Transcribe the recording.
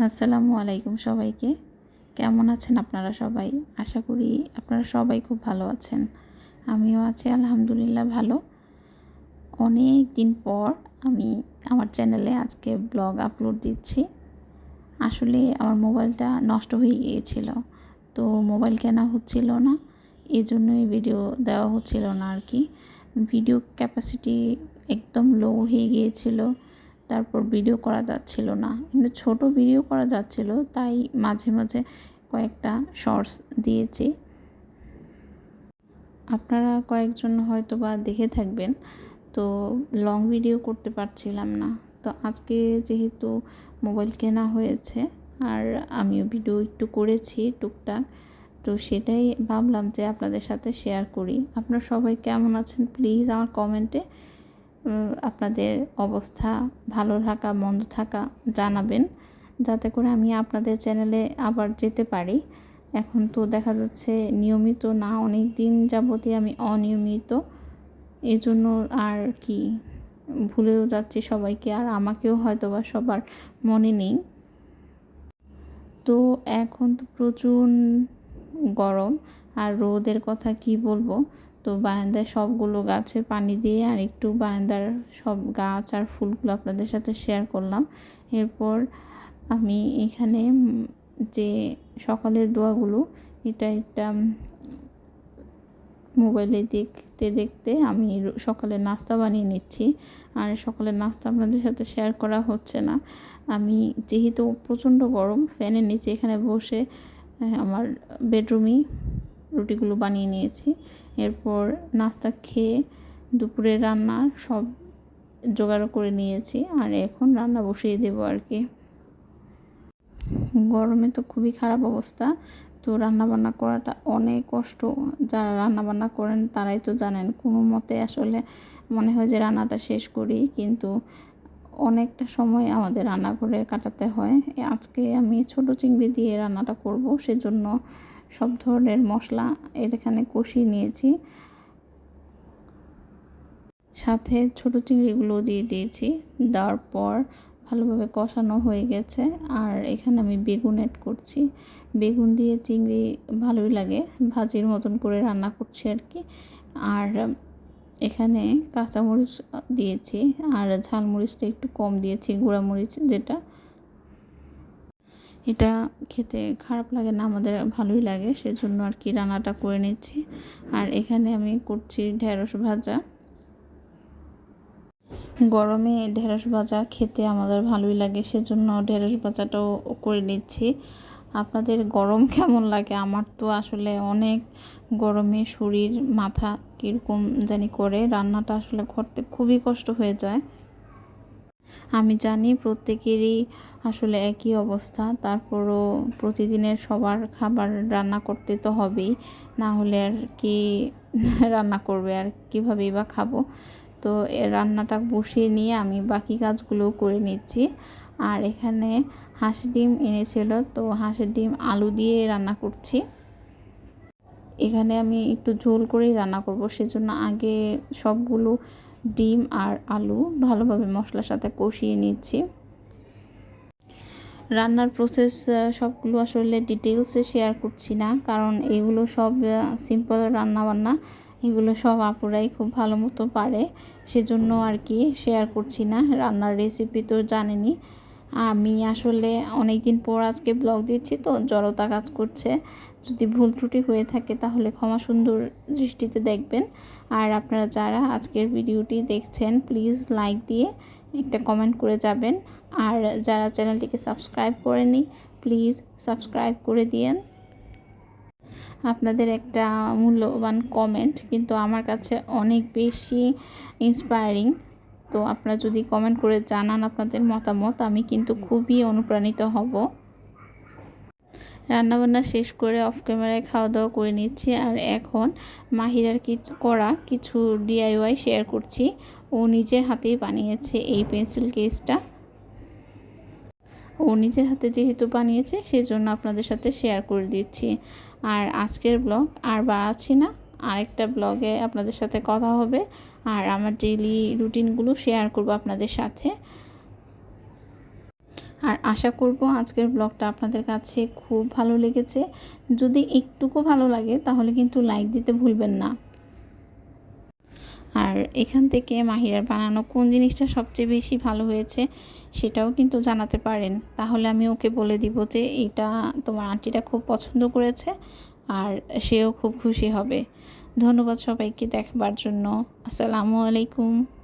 আসসালামু আলাইকুম সবাইকে। কেমন আছেন আপনারা সবাই? আশা করি আপনারা সবাই খুব ভালো আছেন। আমিও আছি, আলহামদুলিল্লাহ ভালো। অনেক দিন পর আমি আমার চ্যানেলে আজকে ব্লগ আপলোড দিচ্ছি। আসলে আমার মোবাইলটা নষ্ট হয়ে গিয়েছিল। তো মোবাইল কেনা হচ্ছিল না এই জন্যই ভিডিও দেওয়া হচ্ছিল না আর কি। ভিডিও ক্যাপাসিটি একদম লো হয়ে গিয়েছিল। তারপর ভিডিও করা যাচ্ছিল না। কিন্তু ছোট ভিডিও করা যাচ্ছিল, তাই মাঝে মাঝে কয়েকটা শর্টস দিয়েছি। আপনারা কয়েকজন হয়তো বা দেখে থাকবেন, তো লং ভিডিও করতে পারছিলাম না। তো আজকে যেহেতু মোবাইল কেনা হয়েছে, আর আমিও ভিডিও একটু করেছি টুকটাক, তো সেটাই ভাবলাম যে আপনাদের সাথে শেয়ার করি। আপনারা সবাই কেমন আছেন? প্লিজ আমার কমেন্টে আপনাদের অবস্থা ভালো থাকা, মন্দ থাকা জানাবেন। যাতে করে আমি আপনাদের চ্যানেলে আবার যেতে পারি। এখন তো দেখা যাচ্ছে নিয়মিত না অনেক দিন যাবতই আমি অনিয়মিত। এই জন্য আর কি, ভুলেও যাচ্ছি সবাইকে। আর আমাকেও হয়তো বা সবার মনে নেই। তো এখন তো প্রচুর গরম। আর রোদের কথা কি বলব? তো বারান্দায় সবগুলো গাছে পানি দিয়ে আর একটু বারান্দার সব গাছ আর ফুলগুলো আপনাদের সাথে শেয়ার করলাম। এরপর আমি এখানে যে সকালের দোয়াগুলো, এটা একটা মোবাইলে দেখতে দেখতে আমি সকালে নাস্তা বানিয়ে নিচ্ছি। আর সকালের নাস্তা আপনাদের সাথে শেয়ার করা হচ্ছে না। আমি যেহেতু প্রচণ্ড গরম ফ্যানের নিচে এখানে বসে আমার বেডরুমেই রুটিগুলো বানিয়ে নিয়েছি। এরপর নাস্তা খেয়ে দুপুরে রান্না সব জোগাড় করে নিয়েছি আর এখন রান্না বসিয়ে দেবো আর কি। গরমে তো খুবই খারাপ অবস্থা, তো রান্নাবান্না করাটা অনেক কষ্ট। যারা রান্নাবান্না করেন তারাই তো জানেন, কোনো মতে আসলে মনে হয় যে রান্নাটা শেষ করি, কিন্তু অনেকটা সময় আমাদের রান্না করে কাটাতে হয়। আজকে আমি ছোট চিংড়ি দিয়ে রান্নাটা করব, সেজন্য সব ধরনের মশলা এখানে কষিয়ে নিয়েছি। সাথে ছোট চিংড়িগুলো দিয়ে দিয়েছি। দেওয়ার পর ভালোভাবে কষানো হয়ে গেছে। আর এখানে আমি বেগুন অ্যাড করছি। বেগুন দিয়ে চিংড়ি ভালোই লাগে। ভাজির মতন করে রান্না করছি আর কি আর এখানে কাঁচামরিচ দিয়েছি। আর ঝালমরিচটা একটু কম দিয়েছি, গুঁড়ামরিচ যেটা। এটা খেতে খারাপ লাগে না, আমাদের ভালোই লাগে, সেজন্য আর কি রান্নাটা করে নিচ্ছি। আর এখানে আমি করছি ঢেঁড়স ভাজা। গরমে ঢেঁড়স ভাজা খেতে আমাদের ভালোই লাগে, সেজন্য ঢেঁড়স ভাজাটাও করে নিচ্ছি। আপনাদের গরম কেমন লাগে? আমার তো আসলে অনেক গরমে শরীর, মাথা কীরকম জানি করে, রান্নাটা আসলে করতে খুবই কষ্ট হয়ে যায়। আমি জানি প্রত্যেকেরই আসলে একই অবস্থা, তারপরও প্রতিদিনের সবার খাবার রান্না করতে তো হবেই, না হলে আর কি রান্না করবে, আর কীভাবেই বা খাব। তো রান্নাটা বসিয়ে নিয়ে আমি বাকি কাজগুলো করে নিচ্ছি। আর এখানে হাঁসের ডিম এনেছিল, তো হাঁসের ডিম আলু দিয়ে রান্না করছি। এখানে আমি একটু ঝোল করেই রান্না করব, সেজন্য আগে সবগুলো ডিম আর আলু ভালোভাবে মশলার সাথে কষিয়ে নিচ্ছি। রান্নার প্রসেস সবগুলো আসলে ডিটেলসে শেয়ার করছি না, কারণ এগুলো সব সিম্পল রান্নাবান্না, এগুলো সব আপুরাই খুব ভালো মতো পারে, সেজন্য আর কি শেয়ার করছি না। রান্নার রেসিপি তো জানেনি আমি আসলে অনেক দিন পর আজকে ব্লগ দিচ্ছি তো, জড়তা কাজ করছে। যদি ভুল ত্রুটি হয়ে থাকে তাহলে ক্ষমা সুন্দর দৃষ্টিতে দেখবেন। আর আপনারা যারা আজকের ভিডিওটি দেখছেন প্লিজ লাইক দিয়ে একটা কমেন্ট করে যাবেন। আর যারা চ্যানেলটিকে সাবস্ক্রাইব করেনি প্লিজ সাবস্ক্রাইব করে দিয়েন। আপনাদের একটা মূল্যবান কমেন্ট কিন্তু আমার কাছে অনেক বেশি ইন্সপায়ারিং তো আপনারা যদি কমেন্ট করে জানান আপনাদের মতামত, আমি কিন্তু খুবই অনুপ্রাণিত হব। রান্নাবান্না শেষ করে অফ ক্যামেরায় খাওয়া দাওয়া করে নিচ্ছি। আর এখন মাহিরার কিছু করা, কিছু ডিআইওয়াই শেয়ার করছি। ও নিজের হাতেই বানিয়েছে এই পেন্সিল কেসটা ও নিজের হাতে যেহেতু বানিয়েছে, সেজন্য আপনাদের সাথে শেয়ার করে দিচ্ছি। আর আজকের ব্লগ আর বা বাড়াচ্ছি না আরেকটা ব্লগে আপনাদের সাথে কথা হবে। আর আমার ডেইলি রুটিনগুলো শেয়ার করব আপনাদের সাথে। আর আশা করব আজকের ব্লগটা আপনাদের কাছে খুব ভালো লেগেছে। যদি একটুকু ভালো লাগে, তাহলে কিন্তু লাইক দিতে ভুলবেন না। আর এখান থেকে মাহিরার বানানো কোন জিনিসটা সবচেয়ে বেশি ভালো হয়েছে, সেটাও কিন্তু জানাতে পারেন। তাহলে আমি ওকে বলে দিব যে এটা তোমার আন্টিটা খুব পছন্দ করেছে। আর সেও খুব খুশি হবে। ধন্যবাদ সবাইকে দেখবার জন্য। আসসালামু আলাইকুম।